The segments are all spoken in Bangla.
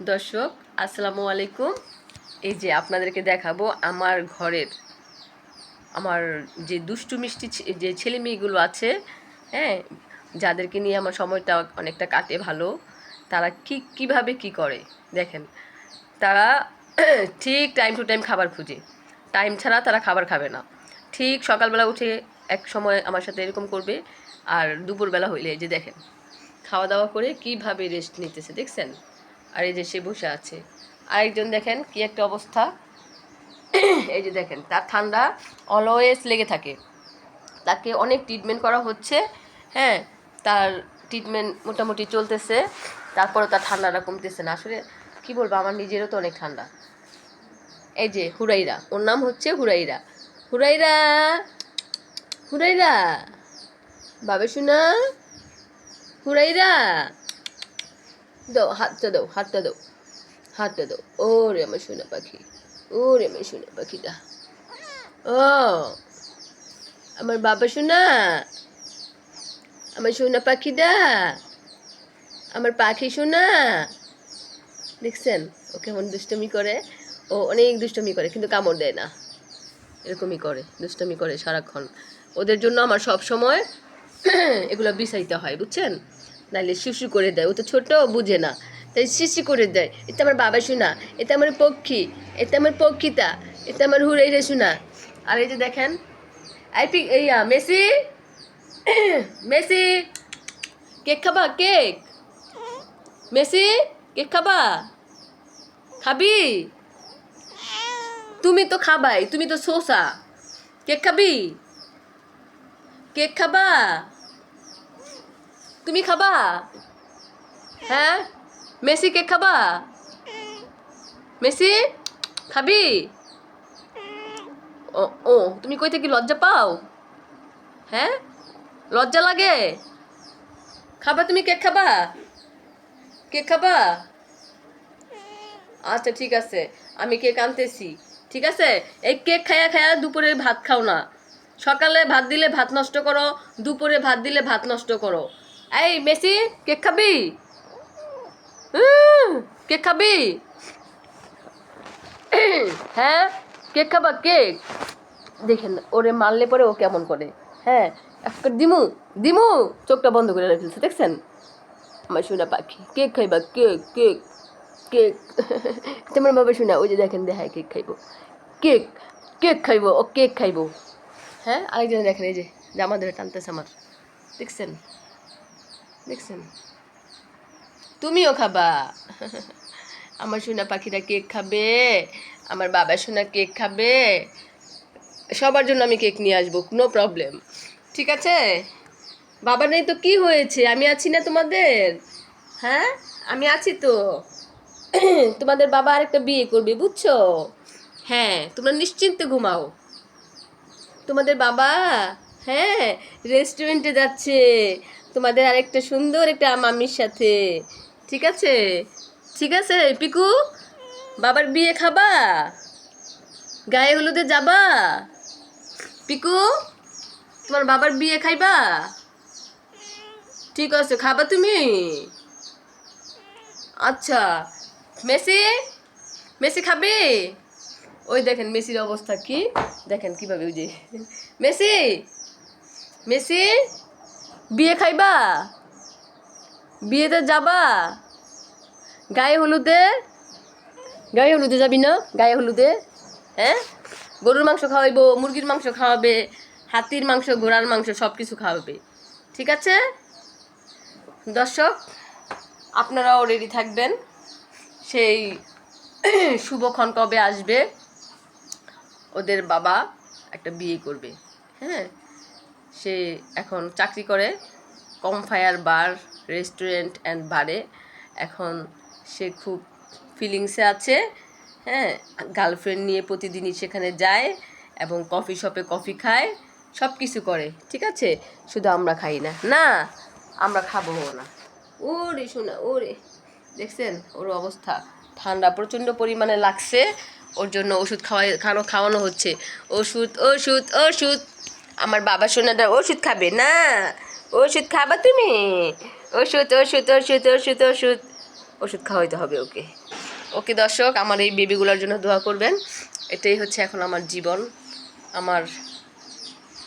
দর্শক, আসসালামু আলাইকুম। এই যে আপনাদেরকে দেখাবো আমার ঘরের, আমার যে দুষ্টু মিষ্টি যে ছেলে মেয়েগুলো আছে হ্যাঁ যাদেরকে নিয়ে আমার সময়টা অনেকটা কাটে ভালো, তারা কি, কীভাবে কি করে? দেখেন, তারা ঠিক টাইম টু টাইম খাবার খুঁজে। টাইম ছাড়া তারা খাবার খাবে না। ঠিক সকালবেলা উঠে এক সময় আমার সাথে এরকম করবে, আর দুপুরবেলা হইলে যে দেখেন, খাওয়া দাওয়া করে কীভাবে রেস্ট নিতেছে, দেখছেন? আর এই যে সে বসে আছে। আরেকজন দেখেন কি একটা অবস্থা। এই যে দেখেন, তার ঠান্ডা অলওয়েজ লেগে থাকে। তাকে অনেক ট্রিটমেন্ট করা হচ্ছে হ্যাঁ তার ট্রিটমেন্ট মোটামুটি চলতেছে তারপরে তার ঠান্ডাটা কমতেছে না। আসলে কি বলব, আমার নিজেরও তো অনেক ঠান্ডা। এই যে হুরাইরা, ওর নাম হচ্ছে হুরাইরা। হুরাইরা হুরাইরা, বাবে শোনা। হুরাইরা দাও, হাতটা দাও হাতটা দাও। হাতটা দাও। ও রে আমার সোনা পাখি, ওরে আমার সোনা পাখিটা ও, আমার বাবা সোনা, আমার সোনা পাখিটা আমার পাখি সোনা। দেখছেন? ও কেমন দুষ্টমি করে। ও অনেক দুষ্টমি করে, কিন্তু কামড় দেয় না। এরকমই করে, দুষ্টমি করে সারাক্ষণ। ওদের জন্য আমার সব সময় এগুলো বিছাইতে হয়, বুঝছেন? নাহলে শিশু করে দেয়। ও তো ছোট বুঝে না। তাই শিশি করে দেয়। এটা আমার বাবা শোনা, এটা আমার পক্ষী, এটা আমার পক্ষিতা, এটা আমার হুড়াই রে শোনা। আর এই যে দেখেন আই পি এই মেসি মেসি, কেক খাবা? কেক। মেসি, কেক খাবা? খাবি? তুমি তো খাবাই, তুমি তো সোসা কেক খাবি? কেক খাবা? তুমি খাবা? হ্যাঁ? মেসি কেক খাবা? মেসি, খাবি? ও ও, তুমি কই থেকে লজ্জা পাও? হ্যাঁ? লজ্জা লাগে? খাবা তুমি কেক খাবা? কেক খাবা? আচ্ছা ঠিক আছে। আমি কেক আনতেছি। ঠিক আছে? এই কেক খায়া খায়া দুপুরে ভাত খাও না। সকালে ভাত দিলে ভাত নষ্ট করো, দুপুরে ভাত দিলে ভাত নষ্ট করো। এই মেসি কেক খাবি কেক খাবি হ্যাঁ কেক খাবা কেক দেখেন, ওরে মারলে পরে ও কেমন করে? হ্যাঁ একটা দিমু দিমু। চোখটা বন্ধ করে রেখেছে দেখছেন? আমার সোনা পাখি, কেক খাইবা, কেক কেক কেক। তোমার বাবা শোনা ওই যে দেখেন, দেখায় কেক খাইবো। কেক কেক খাইবো, ও কেক খাইবো। হ্যাঁ আরেকজন দেখেন, এই যে, জামা ধরে টানতেছে আমার। দেখছেন? দেখছেন? তুমিও খাবা। আমার সোনা পাখিরা কেক খাবে, আমার বাবা সোনা কেক খাবে। সবার জন্য আমি কেক নিয়ে আসব নো প্রবলেম ঠিক আছে? বাবা নেই তো কি হয়েছে? আমি আছি না তোমাদের? হ্যাঁ? আমি আছি তো। তোমাদের বাবা আরেকটা বিয়ে করবে, বুঝছ? হ্যাঁ তোমরা নিশ্চিন্তে ঘুমাও। তোমাদের বাবা হ্যাঁ রেস্টুরেন্টে যাচ্ছে। তোমাদের আরেকটা সুন্দর একটা মামির সাথে। ঠিক আছে? ঠিক আছে, পিকু? বাবার বিয়ে খাবা? গায়ে হলুদে যাবা? পিকু, তোমার বাবার বিয়ে খাইবা? ঠিক আছে, খাবা তুমি? আচ্ছা মেসি? মেসি খাবে? ওই দেখেন মেসির অবস্থা কি? দেখেন কীভাবে ওই যে। মেসি? মেসি? বিয়ে খাইবা? বিয়েতে যাবা? গায়ে হলুদে? গায়ে হলুদে যাবি না? গায়ে হলুদে? হ্যাঁ? গরুর মাংস খাওয়াইবো, মুরগির মাংস খাওয়াবে, হাতির মাংস, ঘোড়ার মাংস সব কিছু খাওয়াবে। ঠিক আছে? দর্শক, আপনারাও রেডি থাকবেন। সেই শুভক্ষণ কবে আসবে? ওদের বাবা একটা বিয়ে করবে। হ্যাঁ? সে এখন চাকরি করে কমফায়ার বার, রেস্টুরেন্ট অ্যান্ড বারে এখন সে খুব ফিলিংসে আছে হ্যাঁ গার্লফ্রেন্ড নিয়ে প্রতিদিনই সেখানে যায় এবং কফি শপে কফি খায় সব কিছু করে, ঠিক আছে? শুধু আমরা খাই না। না, আমরা খাব না। ওরে শোনা ওরে, দেখছেন? ওর অবস্থা। ঠান্ডা প্রচণ্ড পরিমাণে লাগছে, ওর জন্য ওষুধ খাওয়াই খানো, খাওয়ানো হচ্ছে। ওষুধ ওষুধ ওষুধ। আমার বাবা সোনাটা ওষুধ খাবে না? ওষুধ খাবা তুমি? ওষুধ ওষুধ ওষুধ ওষুধ ওষুধ। ওষুধ খাওয়াইতে হবে ওকে। ওকে দর্শক, আমার এই বেবিগুলোর জন্য দোয়া করবেন। এটাই হচ্ছে এখন আমার জীবন, আমার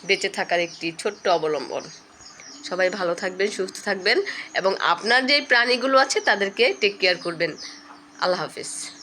বেঁচে থাকার একটি ছোট্ট অবলম্বন। সবাই ভালো থাকবেন, সুস্থ থাকবেন এবং আপনার যে প্রাণীগুলো আছে তাদেরকে টেক কেয়ার করবেন। আল্লাহ হাফিজ।